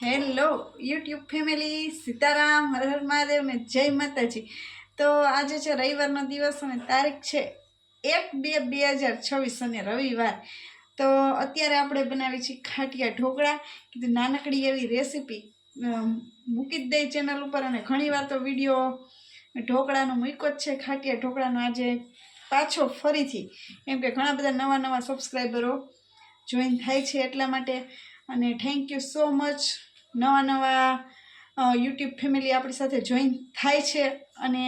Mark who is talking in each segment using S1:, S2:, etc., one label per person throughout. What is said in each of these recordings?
S1: Hello, YouTube family, Sitaram, Har Har Mahadev ને જય માતાજી. તો આજે છે રવિવારનો દિવસ અને તારીખ છે, એક બે બે હજાર છવ્વીસ અને રવિવાર. તો અત્યારે આપણે બનાવી છીએ ખાટિયા ઢોકળા. કીધું નાનકડી એવી રેસીપી મૂકી જ દઈ ચેનલ ઉપર અને ઘણીવાર તો વીડિયો ઢોકળાનો મૂક્યો જ છે. ખાટિયા ઢોકળાનો આજે પાછો ફરીથી એમ કે ઘણા બધા નવા નવા સબસ્ક્રાઈબરો જોઈન થાય છે એટલા માટે. અને થેન્ક યુ સો મચ નવા નવા યુટ્યુબ ફેમિલી આપણી સાથે જોઈન થાય છે અને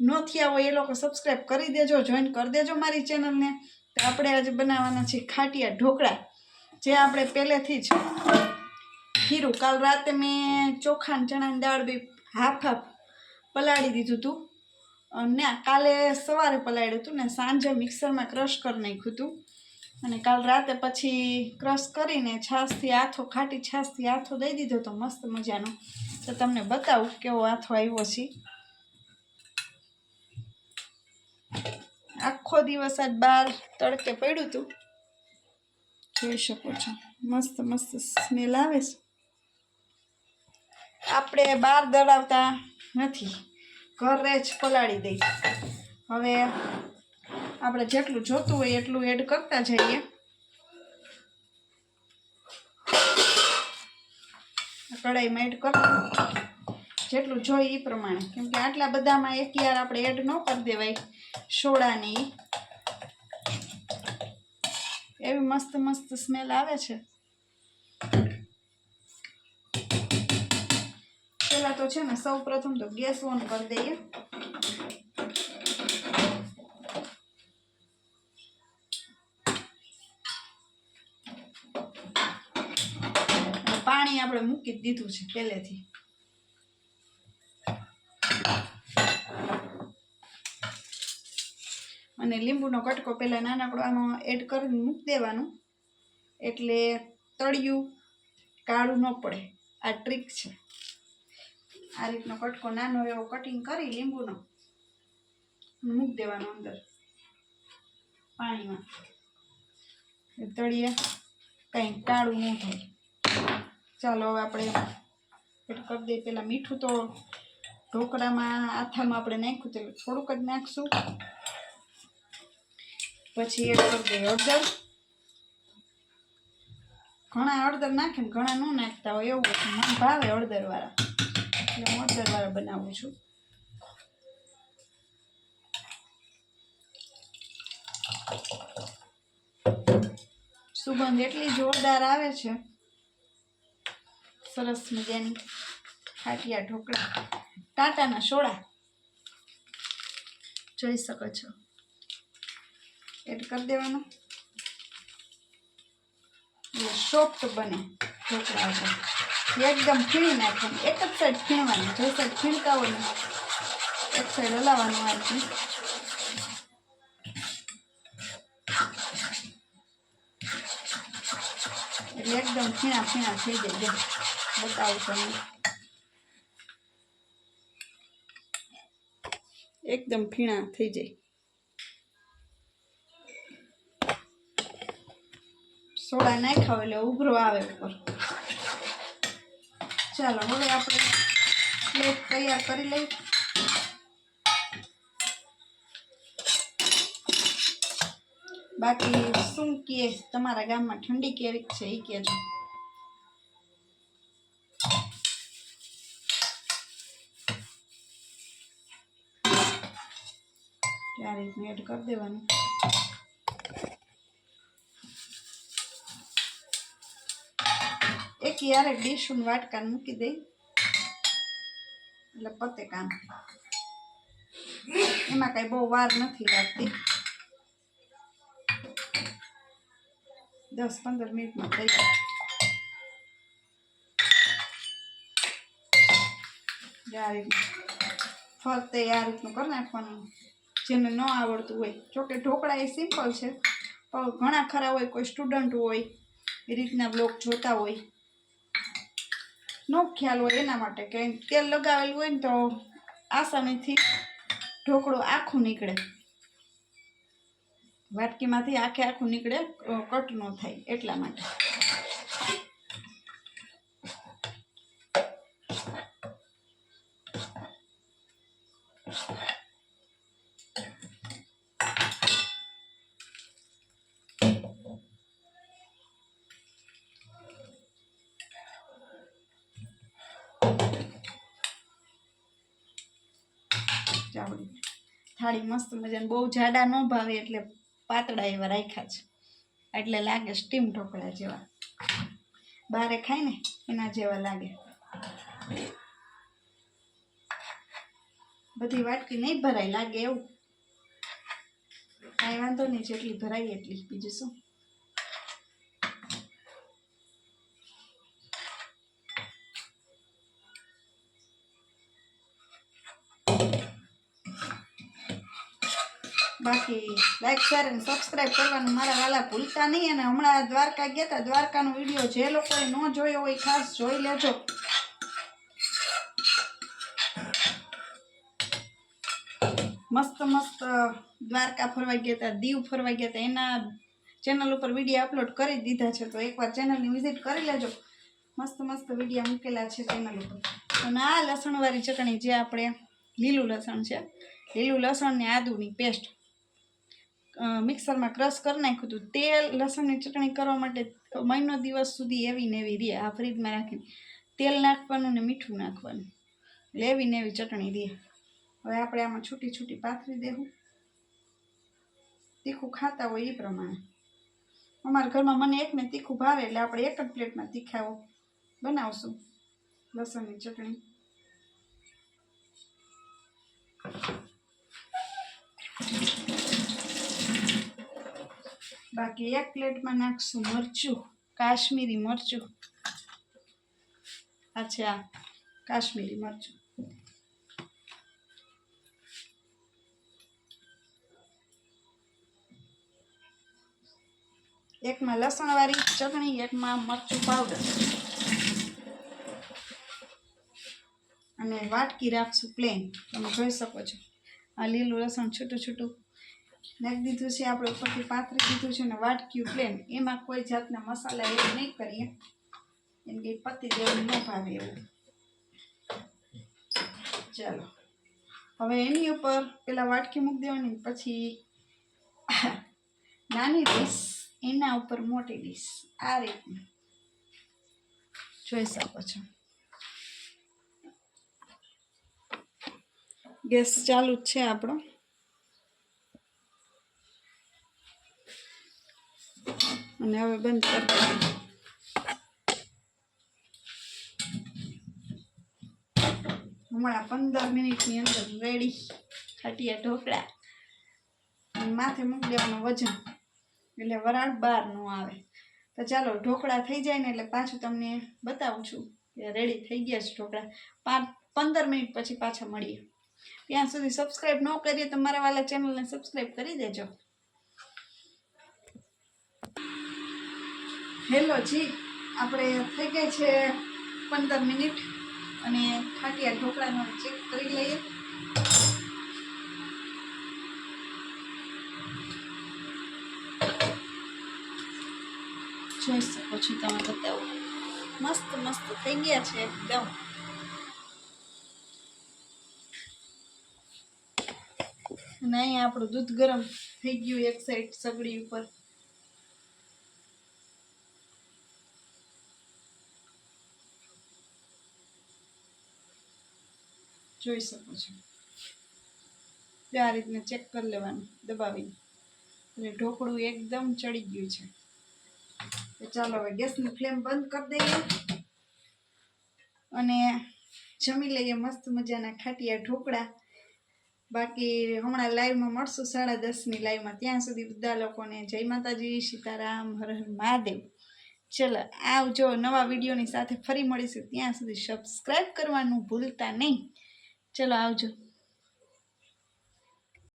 S1: ન થયા હોય એ લોકો સબસ્ક્રાઈબ કરી દેજો, જોઈન કરી દેજો મારી ચેનલને. તો આપણે આજે બનાવવાના છે ખાટિયા ઢોકળા. જે આપણે પહેલેથી જ ખીરું. કાલ રાતે મેં ચોખા ચણાની દાળ બી હાફ હાફ પલાળી દીધું હતું. અને કાલે સવારે પલાળ્યું હતું ને સાંજે મિક્સરમાં ક્રશ કરી નાખ્યું હતું. અને કાલ રાતે પછી ક્રશ કરીને છાશથી આથો, ખાટી છાશથી આથો દઈ દીધો તો મસ્ત મજાનો. તો તમને બતાવું કેવો આથો આવ્યો છે. આખો દિવસ આજ બહાર તડકે પડ્યું હતું જોઈ શકો છો. મસ્ત મસ્ત સ્મેલ આવે છે. આપણે બહાર દળાવતા નથી. ઘરે જ પલાળી દઈ હવે આપણે જેટલું જોતું હોય એટલું એડ કરતા જઈએ. કઢાઈમાં એડ કરતા જેટલું જોઈએ એ પ્રમાણે. કેમ કે આટલા બધામાં એક યાર આપણે એડ ન કરી દેવાય. સોડાની. એવી મસ્ત મસ્ત સ્મેલ આવે છે. પહેલાં તો છે ને સૌ પ્રથમ તો ગેસ ઓન કરી દઈએ. આપણે મૂકી દીધું છે પહેલેથી. અને લીંબુનો કટકો પહેલાં નાનકડો આમાં એડ કરીને મૂકી દેવાનું. એટલે તળિયું કાળું ન પડે. આ ટ્રીક છે. આ રીતનો કટકો નાનો એવો કટિંગ કરી લીંબુનો મૂકી દેવાનો અંદર. પાણીમાં. એ તળીએ કંઈ કાળું ન થાય. ચાલો હવે આપણે એડ કરી દઈએ. પહેલાં મીઠું તો ઢોકળામાં, આથામાં આપણે નાખ્યું તો થોડુંક જ નાખશું. પછી એડ કરી દઈએ હળદર. ઘણા હળદર નાખે ને ઘણા ન નાખતા હોય એવું મને ભાવે હળદરવાળા. એટલે હું હળદરવાળા બનાવું છું. સુગંધ એટલી જોરદાર આવે છે. સરસ મજાની ખાટિયા ઢોકળા, ટાટાના સોડા. જોઈ શકો છો. એડ કરી દેવાનું. સોફ્ટ બને ઢોકળા એકદમ ખીણી નાખવાનું. એક જ સાઈડ ફીણવાનું. જે સાઈડ ખીણકાવવાનું એક સાઈડ હલાવવાનું આ એટલે એકદમ ખીણા ખીણા થઈ જાય. બતાવું તમને એકદમ ફીણા થઈ જાય. સોડા નાખ્યા એટલે ઉભરો આવે ઉપર. ચાલો, હવે આપણે પ્લેટ તૈયાર કરી લઈ બાકી શું કે તમારા ગામમાં ઠંડી કેવી છે એ કહેજો. આ રીતનું એડ કરી દેવાનું. એક યારે ડીશું વાટકા મૂકી દઈ. એટલે પતે કામ. એમાં કાંઈ બહુ વાર નથી લાગતી. દસ પંદર મિનિટમાં થઈ જાય. ફરતે આ રીતનું કરી નાખવાનું. જેને ન આવડતું હોય. જોકે ઢોકળા એ સિમ્પલ છે. પણ ઘણા ખરા હોય, કોઈ સ્ટુડન્ટ હોય, એ રીતના બ્લોગ જોતા હોય. નો ખ્યાલ હોય એના માટે કે તેલ લગાવેલું હોય ને તો આસાનીથી ઢોકળો આખું નીકળે. વાટકીમાંથી આખે આખું નીકળે કટ ન થાય એટલા માટે. થાળી મસ્ત મજાને, બહુ જાડા ન ભાવે એટલે પાતળા એવા રાખ્યા છે. એટલે લાગે સ્ટીમ ઢોકળા જેવા. બારે ખાય ને, એના જેવા લાગે. બધી વાટકી નહીં ભરાય, લાગે એવું. કાંઈ વાંધો નહીં, જેટલી ભરાય એટલી બીજું શું? બાકી લાઈક શેર અને સબસ્ક્રાઈબ કરવાનું મારા વાલા ભૂલતા નહીં અને હમણાં દ્વારકા ગયા હતા દ્વારકાનો વીડિયો જે લોકોએ ન જોયો હોય ખાસ જોઈ લેજો. મસ્ત મસ્ત દ્વારકા ફરવા ગયા હતા દીવ ફરવા ગયા હતા એના ચેનલ ઉપર વીડિયો અપલોડ કરી દીધા છે. તો એકવાર ચેનલની વિઝિટ કરી લેજો. મસ્ત મસ્ત વિડીયા મૂકેલા છે ચેનલ ઉપર. અને આ લસણવાળી ચટણી જે આપણે લીલું લસણ છે, લીલું લસણ ને આદુની પેસ્ટ મિક્સરમાં ક્રશ કરી નાખ્યું હતું. તેલ, લસણની ચટણી કરવા માટે મહિનો દિવસ સુધી એવી ને એવી રહે. આ ફ્રીજમાં રાખીને તેલ નાખવાનું ને મીઠું નાખવાનું. એટલે એવી ને એવી ચટણી રહે. હવે આપણે આમાં છૂટી છૂટી પાથરી દેવું. તીખું ખાતા હોય એ પ્રમાણે. અમારા ઘરમાં મને એકને તીખું ભાવે એટલે આપણે એક જ પ્લેટમાં તીખાઓ બનાવશું. લસણની ચટણી. બાકી એક પ્લેટમાં નાખશું મરચું, કાશ્મીરી મરચું. અચ્છા, કાશ્મીરી મરચું. એકમાં લસણવાળી ચટણી, એકમાં મરચું પાવડર અને વાટકી રાખશું પ્લેન તમે જોઈ શકો છો. આ લીલું લસણ છૂટું છૂટું નાખી દીધું છે, આપણે ઉપરથી પાથરી દીધું છે ને વાટક્યું પ્લેન એમાં કોઈ જાતના મસાલા એવું નહીં કરીએ. એમ કે પતિ દેવું ન ભાવે એવું. ચાલો. હવે એની ઉપર પેલા વાટકી મૂકી દેવાની, પછી નાની ડીશ એના ઉપર મોટી ડીશ આ રીતની. જોઈ શકો છો. ગેસ ચાલુ જ છે આપણો. અને હવે બંધ હમણાં પંદર મિનિટની અંદર રેડી. ખાટિયા ઢોકળા. માથે મૂકી દેવાનું વજન. એટલે વરાળ બહાર ન આવે. તો ચાલો, ઢોકળા થઈ જાય ને એટલે પાછું તમને બતાવું છું કે રેડી થઈ ગયા છે ઢોકળા. પાંચ પંદર મિનિટ પછી પાછા મળીએ. ત્યાં સુધી સબસ્ક્રાઈબ ન કરીએ તો મારા વાલા ચેનલને સબસ્ક્રાઈબ કરી દેજો. હેલો જી. આપણે થઈ ગઈ છે પંદર મિનિટ અને ખાટિયા ઢોકળાનો ચેક કરી લઈએ. જોઈ શકો છો તમે બતાવો. મસ્ત મસ્ત થઈ ગયા છે એકદમ. અને અહીંયા આપણું દૂધ ગરમ થઈ ગયું એક સાઈડ સગડી ઉપર. જોઈ શકો છો. એટલે આ રીતના ચેક કરી લેવાનું, દબાવીને. એટલે ઢોકળું એકદમ ચડી ગયું છે. તો ચાલો હવે ગેસની ફ્લેમ બંધ કરી દઈએ. અને જમી લઈએ મસ્ત મજાના ખાટિયા ઢોકળા. બાકી હમણાં લાઈવમાં મળશું સાડા દસની લાઈવમાં ત્યાં સુધી બધા લોકોને જય માતાજી, સીતારામ, હર હર મહાદેવ. ચલો આવજો નવા વિડીયોની સાથે ફરી મળીશું. ત્યાં સુધી સબસ્ક્રાઈબ કરવાનું ભૂલતા નહીં. ચલો આવજો.